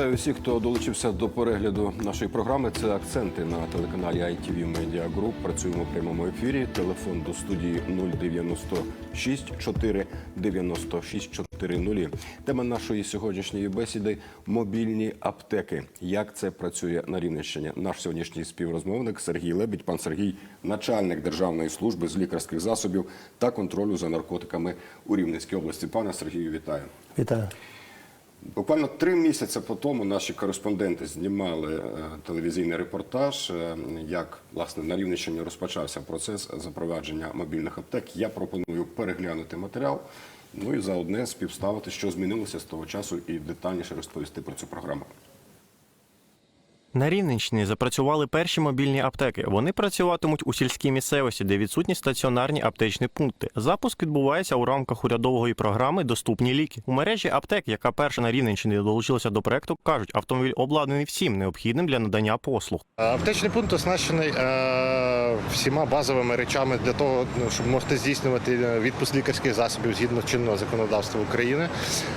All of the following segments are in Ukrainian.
Вітаю всіх, хто долучився до перегляду нашої програми. Це акценти на телеканалі ITV Media Group. Працюємо в прямому ефірі. Телефон до студії 096 4 96 400. Тема нашої сьогоднішньої бесіди мобільні аптеки. Як це працює на Рівненщині? Наш сьогоднішній співрозмовник Сергій Лебідь. Пан Сергій, начальник Державної служби з лікарських засобів та контролю за наркотиками у Рівненській області. Пане Сергію, вітаю. Вітаю. Буквально три місяці по тому наші кореспонденти знімали е, телевізійний репортаж, е, як власне на Рівненщині розпочався процес запровадження мобільних аптек. Я пропоную переглянути матеріал, ну і заодне співставити, що змінилося з того часу, і детальніше розповісти про цю програму. На Рівненщині запрацювали перші мобільні аптеки. Вони працюватимуть у сільській місцевості, де відсутні стаціонарні аптечні пункти. Запуск відбувається у рамках урядової програми Доступні ліки. У мережі аптек, яка перша на Рівненщині долучилася до проекту, кажуть, автомобіль обладнаний всім необхідним для надання послуг. Аптечний пункт оснащений е, всіма базовими речами для того, ну, щоб можете здійснювати е, відпуск лікарських засобів згідно чинного законодавства України.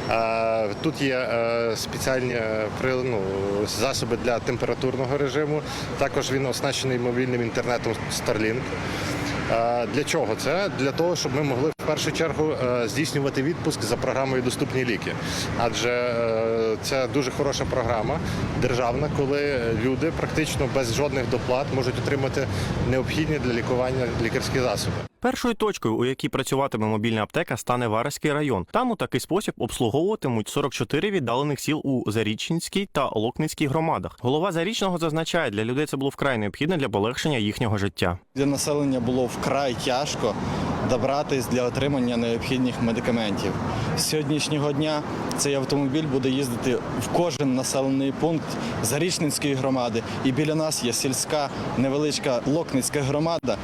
Е, тут є е, спеціальні е, ну, засоби для температурного режиму. Також він оснащений мобільним інтернетом Starlink. Е, Для чого це? Для того, щоб ми могли в першу чергу е, здійснювати відпуск за програмою Доступні ліки. Адже е, це дуже хороша програма державна, коли люди практично без жодних доплат можуть отримати необхідні для лікування лікарські засоби. Першою точкою, у якій працюватиме мобільна аптека, стане Вараський район. Там у такий спосіб обслуговуватимуть 44 віддалених сіл у Зарічненській та Локницькій громадах. Голова Зарічного зазначає, для людей це було вкрай необхідно для полегшення їхнього життя. Для населення було вкрай тяжко добратись для отримання необхідних медикаментів. З сьогоднішнього дня цей автомобіль буде їздити в кожен населений пункт Зарічницької громади. І біля нас є сільська невеличка Локницька громада.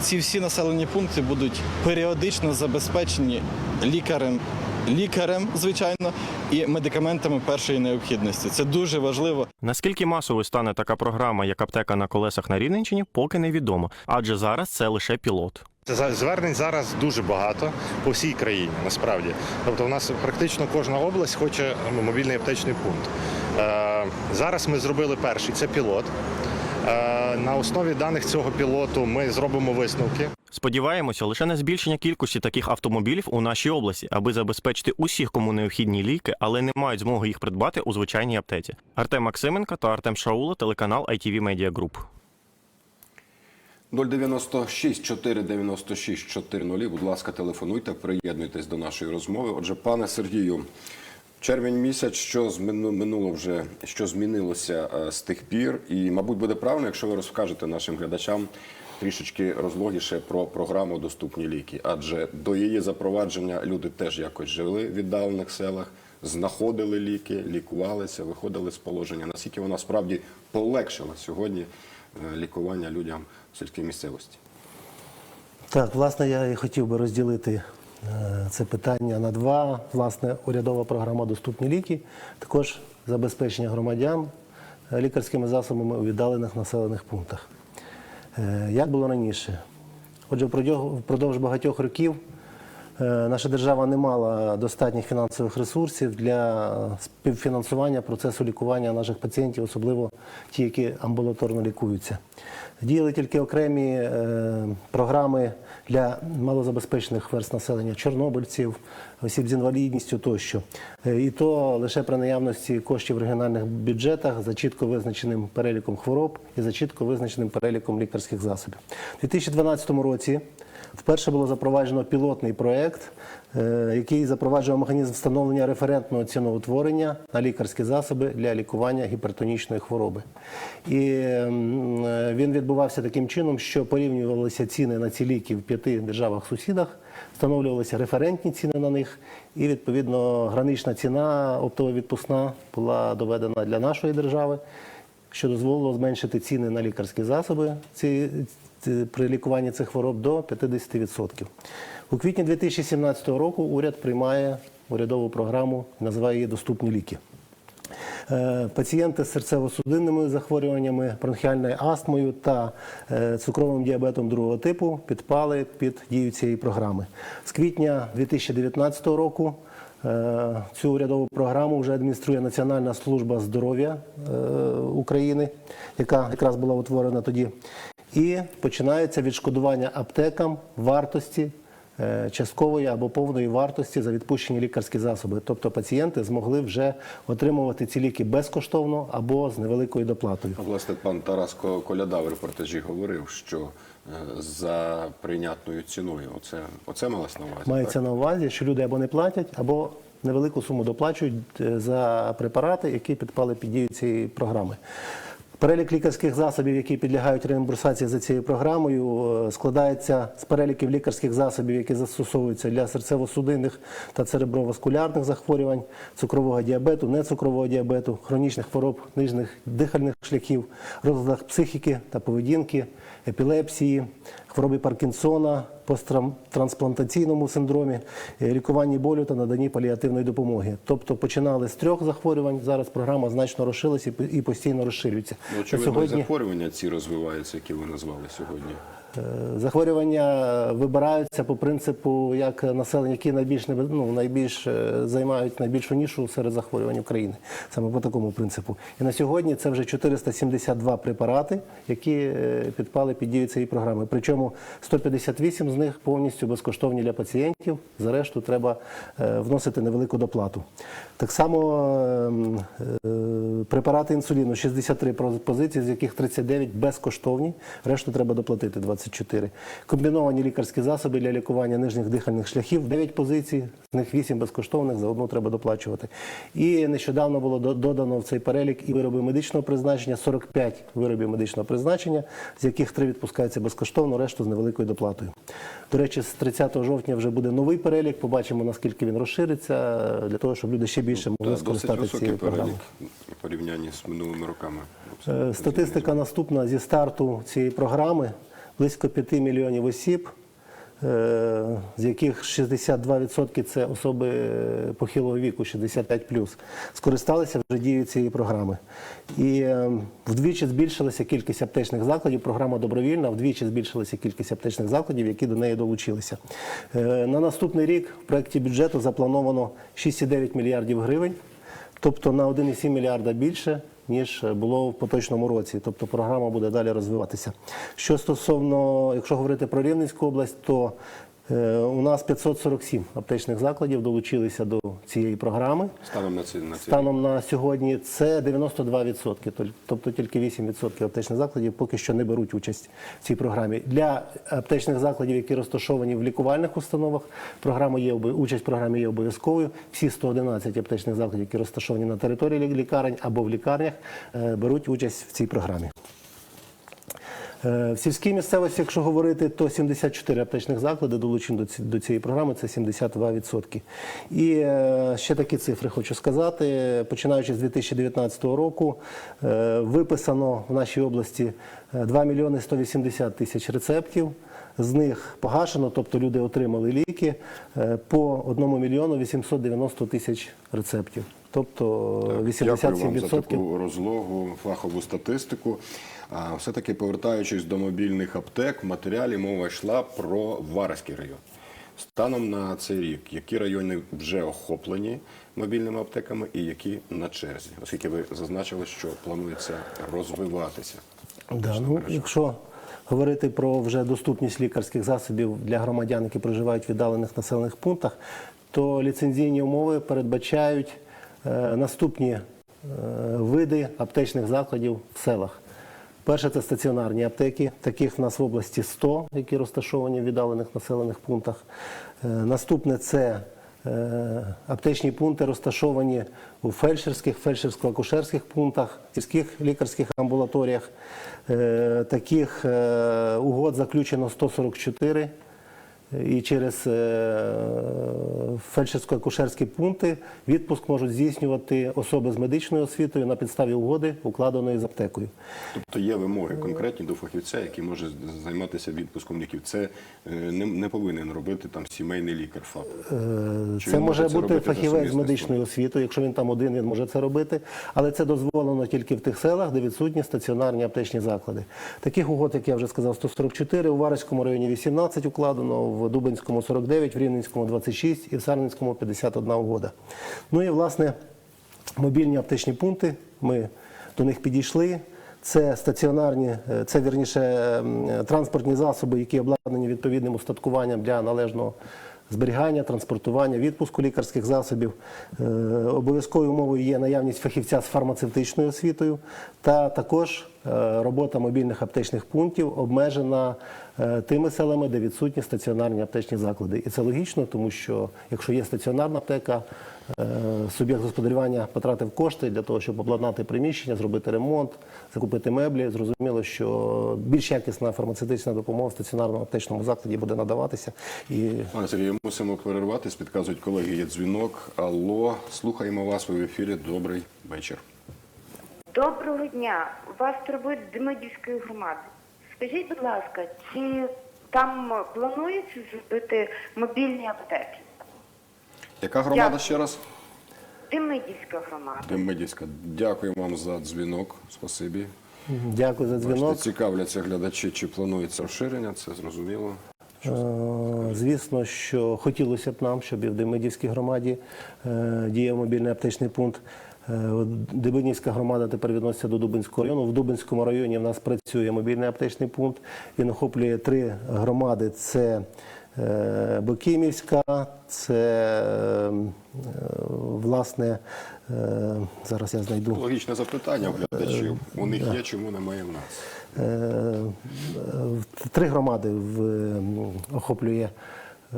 Ці всі населені пункти будуть періодично забезпечені лікарем. Лікарем, звичайно, і медикаментами першої необхідності. Це дуже важливо. Наскільки масовою стане така програма, як аптека на колесах на Рівненщині, поки невідомо, адже зараз це лише пілот. За- Звернень зараз дуже багато по всій країні, насправді. Тобто, у нас практично кожна область хоче ну, мобільний аптечний пункт. Е, зараз ми зробили перший це пілот. Е, на основі даних цього пілоту ми зробимо висновки. Сподіваємося лише на збільшення кількості таких автомобілів у нашій області, аби забезпечити усіх, кому необхідні ліки, але не мають змоги їх придбати у звичайній аптеці. Артем Максименко та Артем Шаула, телеканал ITV Media Group. 096 496 400. Будь ласка, телефонуйте, приєднуйтесь до нашої розмови. Отже, пане Сергію, червень місяць, що минуло вже, що змінилося е, з тих пір, і, мабуть, буде правильно, якщо ви розкажете нашим глядачам трішечки розлогіше про програму Доступні ліки. Адже до її запровадження люди теж якось жили в віддалених селах, знаходили ліки, лікувалися, виходили з положення. Наскільки вона справді полегшила сьогодні е, лікування людям в сільській місцевості? Так, власне, я і хотів би розділити це питання на два. Власне, урядова програма Доступні ліки, також забезпечення громадян е, лікарськими засобами у віддалених населених пунктах. Е, Як було раніше? Отже, впродовж багатьох років е, наша держава не мала достатніх фінансових ресурсів для співфінансування процесу лікування наших пацієнтів, особливо ті, які амбулаторно лікуються. Діяли тільки окремі е, програми для малозабезпечених верст населення, чорнобильців, осіб з інвалідністю тощо. Е, І то лише при наявності коштів в регіональних бюджетах за чітко визначеним переліком хвороб і за чітко визначеним переліком лікарських засобів. У 2012 році вперше було запроваджено пілотний проєкт, е, який запроваджував механізм встановлення референтного ціноутворення на лікарські засоби для лікування гіпертонічної хвороби. І е, він відбувався таким чином, що порівнювалися ціни на ці ліки в п'яти державах-сусідах, встановлювалися референтні ціни на них, і відповідно гранична ціна оптово-відпускна була доведена для нашої держави що дозволило зменшити ціни на лікарські засоби ці, при лікуванні цих хвороб до 50%. У квітні 2017 року уряд приймає урядову програму, називає її Доступні ліки. Е, Пацієнти з серцево-судинними захворюваннями, бронхіальною астмою та е, цукровим діабетом другого типу підпали під дію цієї програми. З квітня 2019 року Цю урядову програму вже адмініструє Національна служба здоров'я е, України, яка якраз була утворена тоді. І починається відшкодування аптекам вартості е, часткової або повної вартості за відпущені лікарські засоби. Тобто пацієнти змогли вже отримувати ці ліки безкоштовно або з невеликою доплатою. Власне, пан Тарас Ко- Коляда в репортажі говорив, що е, за прийнятною ціною, оце, оце малось на увазі. Мається так? на увазі, що люди або не платять, або невелику суму доплачують е, за препарати, які підпали під дію цієї програми. Перелік лікарських засобів, які підлягають реімбурсації за цією програмою, е, складається з переліків лікарських засобів, які застосовуються для серцево-судинних та цереброваскулярних захворювань, цукрового діабету, нецукрового діабету, хронічних хвороб нижніх дихальних шляхів, розладах психіки та поведінки, епілепсії, хвороби Паркінсона, посттрансплантаційному синдромі, е, лікуванні болю та наданні паліативної допомоги. Тобто починали з трьох захворювань. Зараз програма значно розшилася і постійно розширюється. Ну, очевидно, сьогодні... захворювання ці розвиваються, які ви назвали сьогодні. Е, Захворювання вибираються по принципу, як населення, які найбільш ну, найбільш е, займають найбільшу нішу серед захворювань України, саме по такому принципу. І на сьогодні це вже 472 препарати, які е, підпали під дію цієї програми. Причому 158 з них повністю безкоштовні для пацієнтів. За решту треба вносити невелику доплату. Так само ем, препарати інсуліну 63 позиції, з яких 39 безкоштовні, решту треба доплатити 24. Комбіновані лікарські засоби для лікування нижніх дихальних шляхів 9 позицій, з них 8 безкоштовних, за одну треба доплачувати. І нещодавно було додано в цей перелік і вироби медичного призначення, 45 виробів медичного призначення, з яких 3 відпускаються безкоштовно, решту з невеликою доплатою. До речі, з 30 жовтня вже буде новий перелік. Побачимо, наскільки він розшириться, е, для того, щоб люди ще більше могли Та, скористатися цією програмою. в порівнянні з минулими роками. Е, Статистика наступна зі старту цієї програми близько 5 мільйонів осіб, е, з яких 62% це особи е, похилого віку, 65+, скористалися вже дією цієї програми. І е, вдвічі збільшилася кількість аптечних закладів. Програма добровільна, вдвічі збільшилася кількість аптечних закладів, які до неї долучилися. На наступний рік в проєкті бюджету заплановано 6,9 мільярдів гривень. Тобто на 1,7 мільярда більше, ніж було в поточному році. Тобто програма буде далі розвиватися. Що стосовно, якщо говорити про Рівненську область, то е, у нас 547 аптечних закладів долучилися до цієї програми. Станом на ці на ці Станом на сьогодні це 92%, толь- тобто тільки 8% аптечних закладів поки що не беруть участь в цій програмі. Для аптечних закладів, які розташовані в лікувальних установах, програма є участь в програмі є обов'язковою. Всі 111 аптечних закладів, які розташовані на території лікарень або в лікарнях, е, беруть участь в цій програмі. Е, В сільській місцевості, якщо говорити, то 74 аптечних заклади долучені до цієї програми, це 72%. І е, ще такі цифри хочу сказати. Починаючи з 2019 року, е, виписано в нашій області е, 2 мільйони 180 тисяч рецептів. З них погашено, тобто люди отримали ліки по 1 мільйону 890 тисяч рецептів. Тобто Дякую вам за таку розлогу, фахову статистику. А все-таки повертаючись до мобільних аптек, в матеріалі мова йшла про Варський район. Станом на цей рік, які райони вже охоплені мобільними аптеками і які на черзі, оскільки ви зазначили, що планується розвиватися. Да, ну, якщо говорити про вже доступність лікарських засобів для громадян, які проживають в віддалених населених пунктах, то ліцензійні умови передбачають е, наступні е, види аптечних закладів в селах. Перше це стаціонарні аптеки, таких в нас в області 100, які розташовані в віддалених населених пунктах. Е, Наступне це Е, Аптечні пункти розташовані у фельдшерських, фельдшерсько-акушерських пунктах, сільських лікарських амбулаторіях. Е, Таких угод заключено 144. І через е, фельдшерсько-акушерські пункти відпуск можуть здійснювати особи з медичною освітою на підставі угоди, укладеної з аптекою. Тобто є вимоги конкретні до фахівця, який може займатися відпуском ліків. Це е, не, не повинен робити там сімейний лікар ФАП. Е, Чи Це може це бути фахівець з медичною освітою. Якщо він там один, він може це робити. Але це дозволено тільки в тих селах, де відсутні стаціонарні аптечні заклади. Таких угод, як я вже сказав, 144, у Варському районі 18 укладено, в Дубинському 49, в Рівненському 26 і в Сарненському 51 угода. Ну і власне мобільні аптечні пункти. Ми до них підійшли. Це стаціонарні, е, це вірніше ем, транспортні засоби, які обладнані відповідним устаткуванням для належного зберігання, транспортування, відпуску лікарських засобів. Е, Обов'язковою умовою є наявність фахівця з фармацевтичною освітою, та також робота мобільних аптечних пунктів обмежена е, тими селами, де відсутні стаціонарні аптечні заклади. І це логічно, тому що якщо є стаціонарна аптека, е, суб'єкт господарювання потратив кошти для того, щоб обладнати приміщення, зробити ремонт, закупити меблі. Зрозуміло, що більш якісна фармацевтична допомога в стаціонарному аптечному закладі буде надаватися. І Пане Сергію, мусимо перерватись. Підказують колеги, є дзвінок. Алло, слухаємо вас. В ефірі. Добрий вечір. Доброго дня. Вас турбує Демидівської громади. Скажіть, будь ласка, чи там планується зробити мобільні аптеки? Яка громада Дякую. ще раз? Демидівська громада. Демидівська. Дякую вам за дзвінок. Спасибі. дякую за дзвінок. Бачите, цікавляться глядачі, чи планується розширення, це зрозуміло. Е, Звісно, що хотілося б нам, щоб і в Демидівській громаді е, діяв мобільний аптечний пункт. Е, Дебинівська громада тепер відноситься до Дубинського району. В Дубинському районі в нас працює мобільний аптечний пункт. Він охоплює три громади: це е, Бокимівська, це е, власне зараз я знайду. Логічне запитання глядачів. У них є, чому немає в нас. Три громади в, охоплює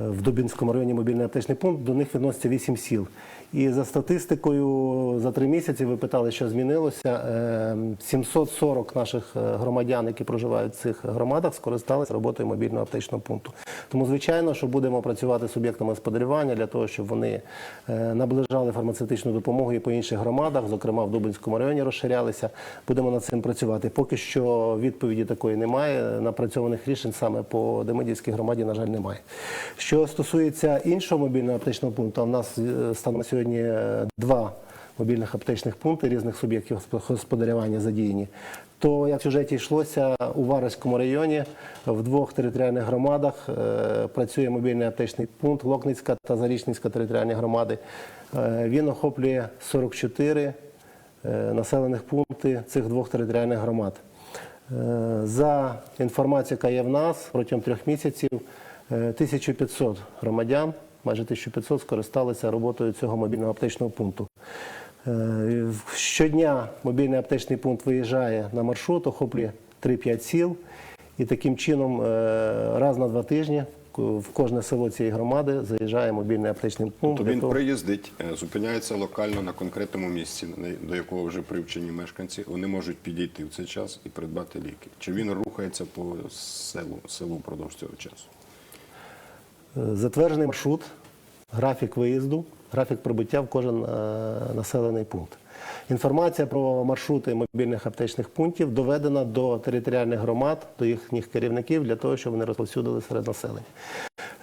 в Дубінському районі мобільний аптечний пункт, до них відноситься 8 сіл. І за статистикою, за три місяці ви питали, що змінилося. е, 740 наших е, громадян, які проживають в цих громадах, скористалися роботою мобільного аптечного пункту. Тому, звичайно, що будемо працювати з суб'єктами господарювання для того, щоб вони е, наближали фармацевтичну допомогу і по інших громадах, зокрема в Дубинському районі розширялися. Будемо над цим працювати. Поки що відповіді такої немає. Напрацьованих рішень саме по Демидівській громаді, на жаль, немає. Що стосується іншого мобільного аптечного пункту, у нас е, станом на сьогодні е, два мобільних аптечних пункти різних суб'єктів господарювання задіяні. То як в сюжеті йшлося у Вараському районі в двох територіальних громадах е, працює мобільний аптечний пункт Локницька та Зарічницька територіальні громади. Він охоплює 44 е, населених пункти цих двох територіальних громад. За інформацією, яка є в нас протягом трьох місяців, 1500 громадян, майже 1500 скористалися роботою цього мобільного аптечного пункту. Е, Щодня мобільний аптечний пункт виїжджає на маршрут, охоплює 3-5 сіл, і таким чином е, раз на два тижні в кожне село цієї громади заїжджає мобільний аптечний пункт. То він того- приїздить, е, зупиняється локально на конкретному місці, до якого вже привчені мешканці. Вони можуть підійти в цей час і придбати ліки. Чи він рухається по селу, селу впродовж цього часу? Затверджений маршрут, графік виїзду, графік прибуття в кожен е, населений пункт. Інформація про маршрути мобільних аптечних пунктів доведена до територіальних громад, до їхніх керівників для того, щоб вони розповсюдили серед населення.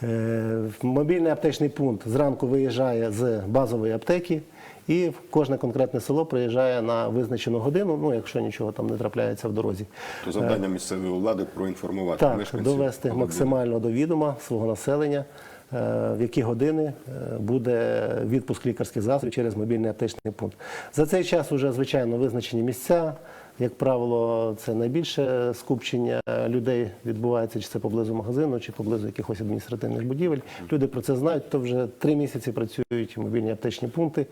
Е, Мобільний аптечний пункт зранку виїжджає з базової аптеки. І в кожне конкретне село приїжджає на визначену годину, ну якщо нічого там не трапляється в дорозі. То завдання місцевої влади проінформувати Так, мешканців. довести коли максимально до відома свого населення, е, в які години е, буде відпуск лікарських засобів через мобільний аптечний пункт. За цей час вже звичайно визначені місця. Як правило, це найбільше скупчення людей відбувається, чи це поблизу магазину, чи поблизу якихось адміністративних будівель. Люди про це знають, то вже три місяці працюють мобільні аптечні пункти.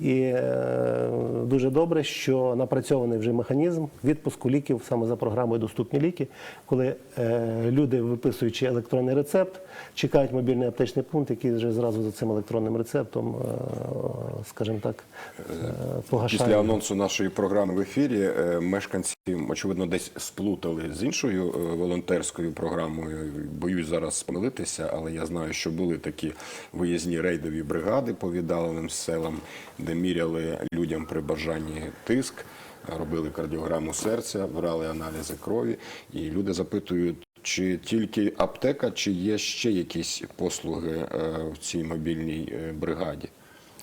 І е, дуже добре, що напрацьований вже механізм відпуску ліків саме за програмою Доступні ліки, коли е, люди, виписуючи електронний рецепт, чекають мобільний аптечний пункт, який вже зразу за цим електронним рецептом, е, скажімо так, погашає. Після анонсу нашої програми в ефірі мешканці, очевидно, десь сплутали з іншою е, волонтерською програмою. Боюсь зараз помилитися, але я знаю, що були такі виїзні рейдові бригади по віддаленим селам, де міряли людям при бажанні тиск. Робили кардіограму серця, брали аналізи крові, і люди запитують, чи тільки аптека, чи є ще якісь послуги е, в цій мобільній е, бригаді.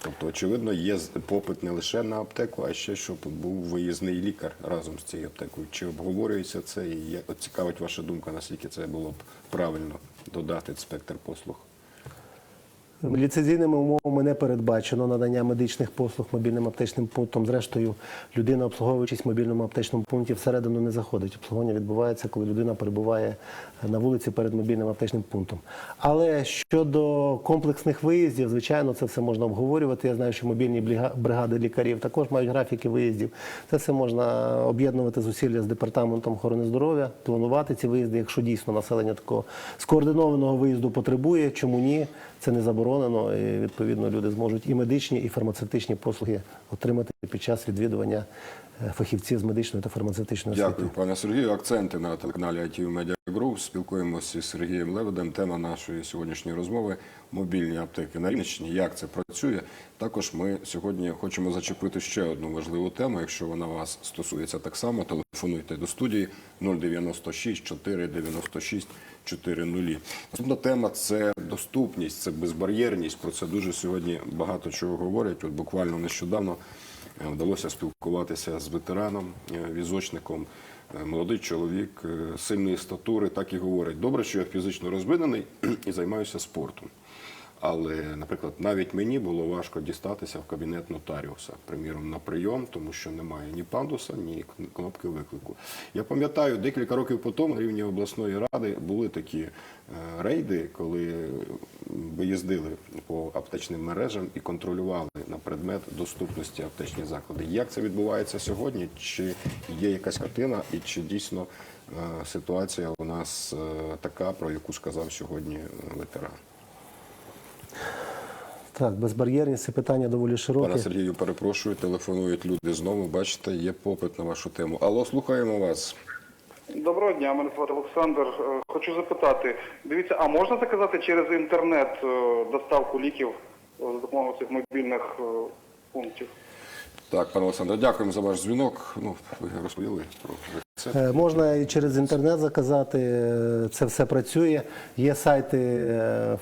Тобто, очевидно, є попит не лише на аптеку, а ще щоб був виїзний лікар разом з цією аптекою. Чи обговорюється це і цікавить ваша думка, наскільки це було б правильно? додати спектр послуг? Ліцензійними умовами не передбачено надання медичних послуг мобільним аптечним пунктом. Зрештою, людина, обслуговуючись в мобільному аптечному пункті, всередину не заходить. Обслуговування відбувається, коли людина перебуває на вулиці перед мобільним аптечним пунктом. Але щодо комплексних виїздів, звичайно, це все можна обговорювати. Я знаю, що мобільні бригади лікарів також мають графіки виїздів. Це все можна об'єднувати зусилля з департаментом охорони здоров'я, планувати ці виїзди, якщо дійсно населення такого скоординованого виїзду потребує. Чому ні? Це не заборонено, і відповідно люди зможуть і медичні, і фармацевтичні послуги отримати під час відвідування е, фахівців з медичної та фармацевтичної освіти. Дякую, пане Сергію. Акценти на телеканалі ITV Media Group. Спілкуємося з Сергієм Леведем. Тема нашої сьогоднішньої розмови мобільні аптеки на Рівненщині. Як це працює? Також ми сьогодні хочемо зачепити ще одну важливу тему. Якщо вона вас стосується так само, телефонуйте до студії 096 496 40. Наступна тема це доступність, це безбар'єрність. Про це дуже сьогодні багато чого говорять. От буквально нещодавно е, вдалося спілкуватися з ветераном, е, візочником. Е, Молодий чоловік сильної статури так і говорить: добре, що я фізично розвинений і займаюся спортом. Але, наприклад, навіть мені було важко дістатися в кабінет нотаріуса, приміром, на прийом, тому що немає ні пандуса, ні кнопки виклику. Я пам'ятаю, декілька років по тому на рівні обласної ради були такі е, рейди, коли ви їздили по аптечним мережам і контролювали на предмет доступності аптечні заклади. Як це відбувається сьогодні? Чи є якась картина, і чи дійсно е, ситуація у нас е, така, про яку сказав сьогодні ветеран? Так, безбар'єрність це питання доволі широке. Пане Сергію, перепрошую, телефонують люди знову. Бачите, є попит на вашу тему. Алло, слухаємо вас. Доброго дня, мене звати Олександр. Е, Хочу запитати, дивіться, а можна заказати через інтернет е, доставку ліків е, за допомогою цих мобільних пунктів? Так, пане Олександре, дякуємо за ваш дзвінок. Ну, ви розповіли про рецепт. Е, Можна і через інтернет заказати, це все працює. Є сайти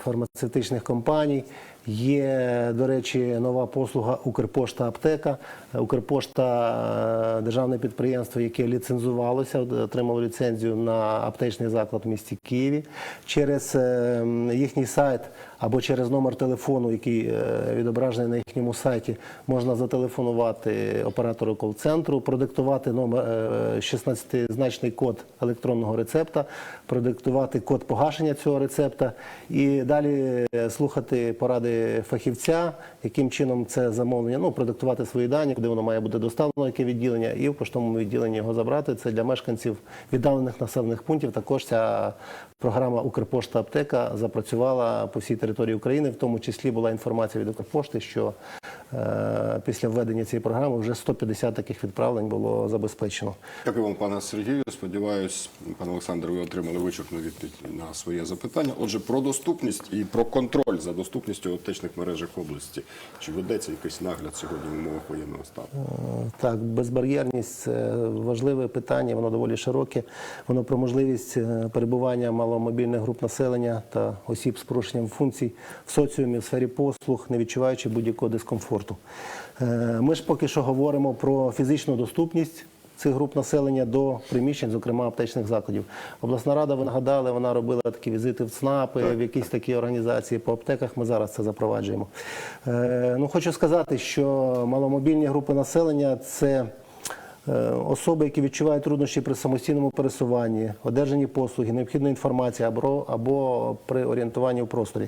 фармацевтичних компаній, є, до речі, нова послуга Укрпошта Аптека. Укрпошта е, державне підприємство, яке ліцензувалося, отримало ліцензію на аптечний заклад в місті Києві. Через е, їхній сайт або через номер телефону, який е, відображений на їхньому сайті, можна зателефонувати оператору кол-центру, продиктувати номер е, 16-значний код електронного рецепта, продиктувати код погашення цього рецепта і далі е, слухати поради фахівця, яким чином це замовлення, ну продиктувати свої дані, куди воно має бути доставлено, яке відділення, і в поштовому відділенні його забрати. Це для мешканців віддалених населених пунктів. Також ця програма Укрпошта Аптека запрацювала по всій території України. В тому числі була інформація від Укрпошти, що е, після введення цієї програми вже 150 таких відправлень було забезпечено. Дякую вам, пане Сергію. Сподіваюсь, пане Олександр, ви отримали вичерпну відповідь на своє запитання. Отже, про доступність і про контроль за доступністю аптечних мережах області. Чи ведеться якийсь нагляд сьогодні в умовах воєнного стану? Так, безбар'єрність це важливе питання, воно доволі широке. Воно про можливість е, перебування маломобільних груп населення та осіб з порушенням функцій в соціумі, в сфері послуг, не відчуваючи будь-якого дискомфорту. Е, Ми ж поки що говоримо про фізичну доступність. Цих груп населення до приміщень, зокрема аптечних закладів. Обласна рада, ви нагадали, вона робила такі візити в ЦНАПи, в якісь такі організації по аптеках. Ми зараз це запроваджуємо. Е, ну, хочу сказати, що маломобільні групи населення це особи, які відчувають труднощі при самостійному пересуванні, одержанні послуги, необхідна інформація або, або при орієнтуванні в просторі.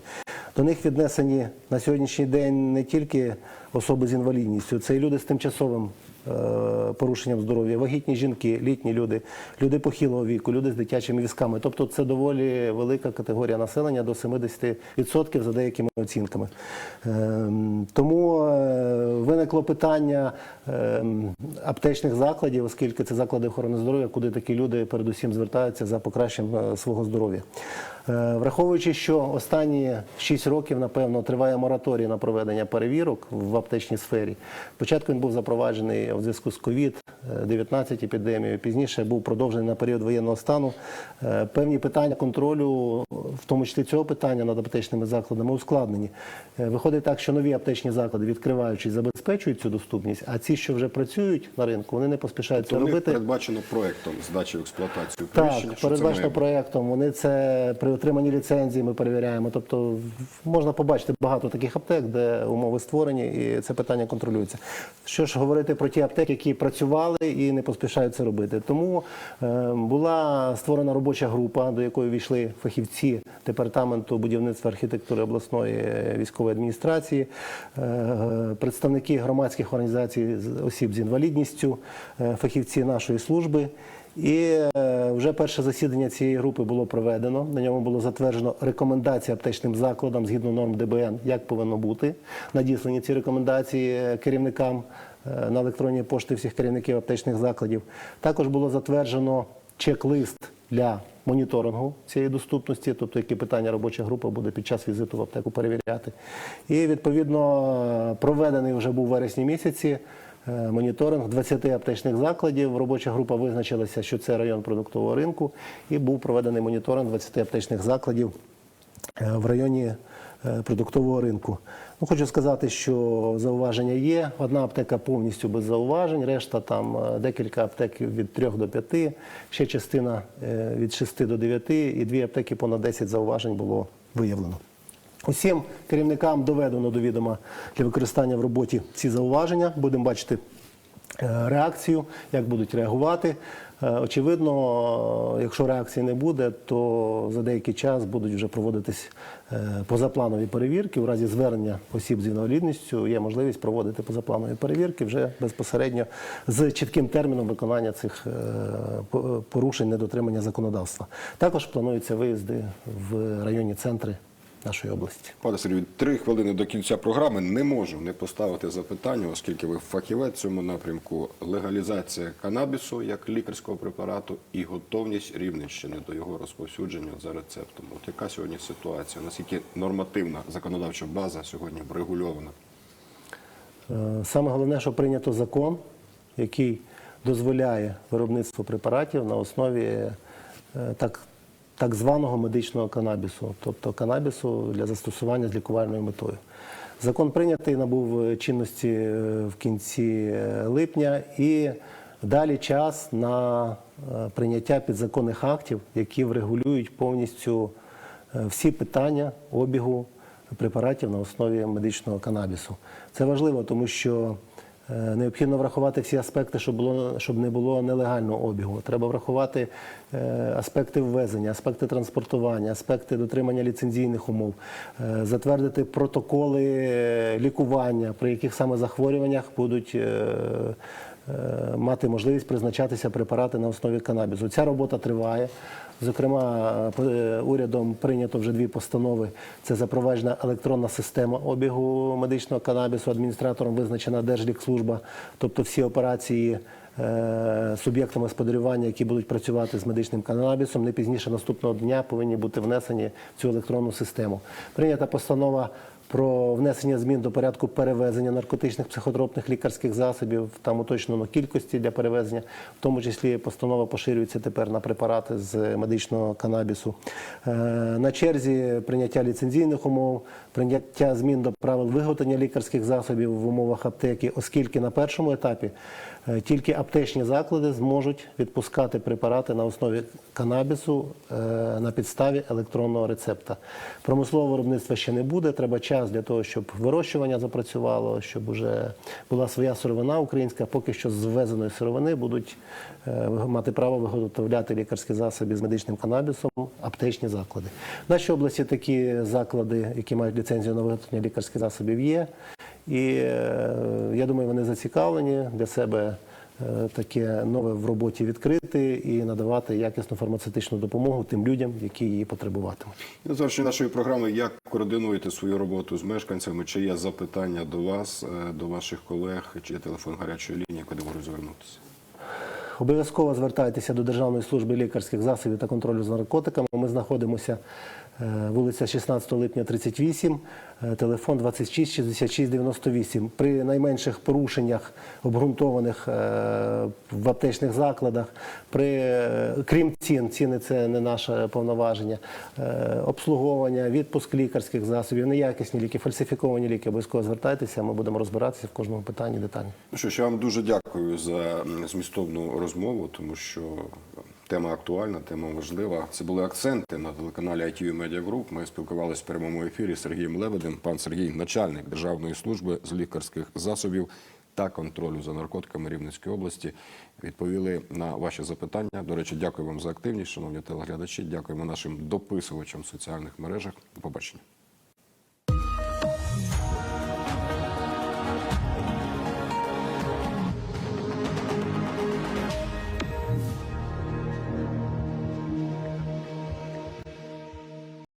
До них віднесені на сьогоднішній день не тільки особи з інвалідністю, це і люди з тимчасовим е, порушенням здоров'я, вагітні жінки, літні люди, люди похилого віку, люди з дитячими візками. Тобто це доволі велика категорія населення до 70% за деякими оцінками. Ем, Тому е, виникло питання аптечних закладів, оскільки це заклади охорони здоров'я, куди такі люди передусім звертаються за покращенням е, свого здоров'я. Е, Враховуючи, що останні 6 років, напевно, триває мораторій на проведення перевірок в аптечній сфері. Спочатку він був запроваджений у зв'язку з COVID-19 епідемією, пізніше був продовжений на період воєнного стану. Е, Певні питання контролю в тому числі цього питання над аптечними закладами ускладнені. Е, Виходить так, що нові аптечні заклади, відкриваючись, забезпечують цю доступність, а ці, що вже працюють на ринку, вони не поспішають То це робити. передбачено проектом здачі в експлуатацію Так, передбачено проєктом. Вони це при отриманні ліцензії ми перевіряємо. Тобто можна побачити багато таких аптек, де умови створені, і це питання контролюється. Що ж говорити про ті аптеки, які працювали і не поспішають це робити. Тому е, була створена робоча група, до якої війшли фахівці департаменту будівництва архітектури обласної е, військової адміністрації, е, представники громадських організацій осіб з інвалідністю, фахівці нашої служби. І е, вже перше засідання цієї групи було проведено. На ньому було затверджено рекомендації аптечним закладам згідно норм ДБН, як повинно бути. Надіслані ці рекомендації е, керівникам е, на електронні пошти всіх керівників аптечних закладів. Також було затверджено чек-лист для моніторингу цієї доступності, тобто які питання робоча група буде під час візиту в аптеку перевіряти. І відповідно проведений вже був вересні місяці. Е, Моніторинг 20 аптечних закладів. Робоча група визначилася, що це район продуктового ринку, і був проведений моніторинг 20 аптечних закладів е, в районі е, продуктового ринку. Ну, хочу сказати, що зауваження є. Одна аптека повністю без зауважень, решта там декілька аптек від 3 до 5, ще частина від 6 до 9, і дві аптеки понад 10 зауважень було виявлено. Усім керівникам доведено до відома для використання в роботі ці зауваження. Будемо бачити е, реакцію, як будуть реагувати. Е, Очевидно, якщо реакції не буде, то за деякий час будуть вже проводитись е, позапланові перевірки. У разі звернення осіб з інвалідністю є можливість проводити позапланові перевірки вже безпосередньо з чітким терміном виконання цих порушень недотримання законодавства. Також плануються виїзди в районні центри нашої області. Пане Сергію, три хвилини до кінця програми не можу не поставити запитання, оскільки ви фахівець в цьому напрямку. Легалізація канабісу як лікарського препарату і готовність Рівненщини до його розповсюдження за рецептом. От яка сьогодні ситуація? Наскільки нормативна законодавча база сьогодні врегульована? Е, Саме головне, що прийнято закон, який дозволяє виробництво препаратів на основі е, так, так званого медичного канабісу, тобто канабісу для застосування з лікувальною метою. Закон прийнятий набув е, чинності е, в кінці е, липня і далі час на прийняття підзаконних актів, які врегулюють повністю всі питання обігу препаратів на основі медичного канабісу. Це важливо, тому що необхідно врахувати всі аспекти, щоб, було, щоб не було нелегального обігу. Треба врахувати е, аспекти ввезення, аспекти транспортування, аспекти дотримання ліцензійних умов, е, затвердити протоколи е, лікування, при яких саме захворюваннях будуть. Е, е, Мати можливість призначатися препарати на основі канабісу. Ця робота триває. Зокрема, е, урядом прийнято вже дві постанови. Це запроваджена електронна система обігу медичного канабісу. Адміністратором визначена Держлікслужба, тобто всі операції е, суб'єктами господарювання, які будуть працювати з медичним канабісом, не пізніше наступного дня повинні бути внесені в цю електронну систему. Прийнята постанова про внесення змін до порядку перевезення наркотичних психотропних лікарських засобів. Там уточнено кількості для перевезення, в тому числі постанова поширюється тепер на препарати з медичного канабісу. Е, На черзі прийняття ліцензійних умов, прийняття змін до правил виготовлення лікарських засобів в умовах аптеки, оскільки на першому етапі тільки аптечні заклади зможуть відпускати препарати на основі канабісу е, на підставі електронного рецепта. Промислового виробництва ще не буде. Треба час для того, щоб вирощування запрацювало, щоб вже була своя сировина українська. Поки що з ввезеної сировини будуть е, мати право виготовляти лікарські засоби з медичним канабісом аптечні заклади. В нашій області такі заклади, які мають ліцензію на виготовлення лікарських засобів, є. І е, я думаю, вони зацікавлені для себе е, таке нове в роботі відкрити і надавати якісну фармацевтичну допомогу тим людям, які її потребуватимуть. На завершення нашої програми, як координуєте свою роботу з мешканцями? Чи є запитання до вас, е, до ваших колег, чи є телефон гарячої лінії, куди можуть звернутися? обов'язково звертайтеся до Державної служби лікарських засобів та контролю за наркотиками. Ми знаходимося вулиця 16 липня, 38, е, телефон 26 66 98. При найменших порушеннях обґрунтованих е, в аптечних закладах, при, е, крім цін, ціни це не наше повноваження, е, обслуговування, відпуск лікарських засобів, неякісні ліки, фальсифіковані ліки, обов'язково звертайтеся, ми будемо розбиратися в кожному питанні детально. Ну що ж, я вам дуже дякую за змістовну розмову, тому що тема актуальна, тема важлива. Це були акценти на телеканалі ITV Media Group. Ми спілкувалися в прямому ефірі з Сергієм Лебедем. Пан Сергій, начальник Державної служби з лікарських засобів та контролю за наркотиками Рівненської області, відповіли на ваші запитання. До речі, дякую вам за активність, шановні телеглядачі. Дякуємо нашим дописувачам в соціальних мережах. До побачення.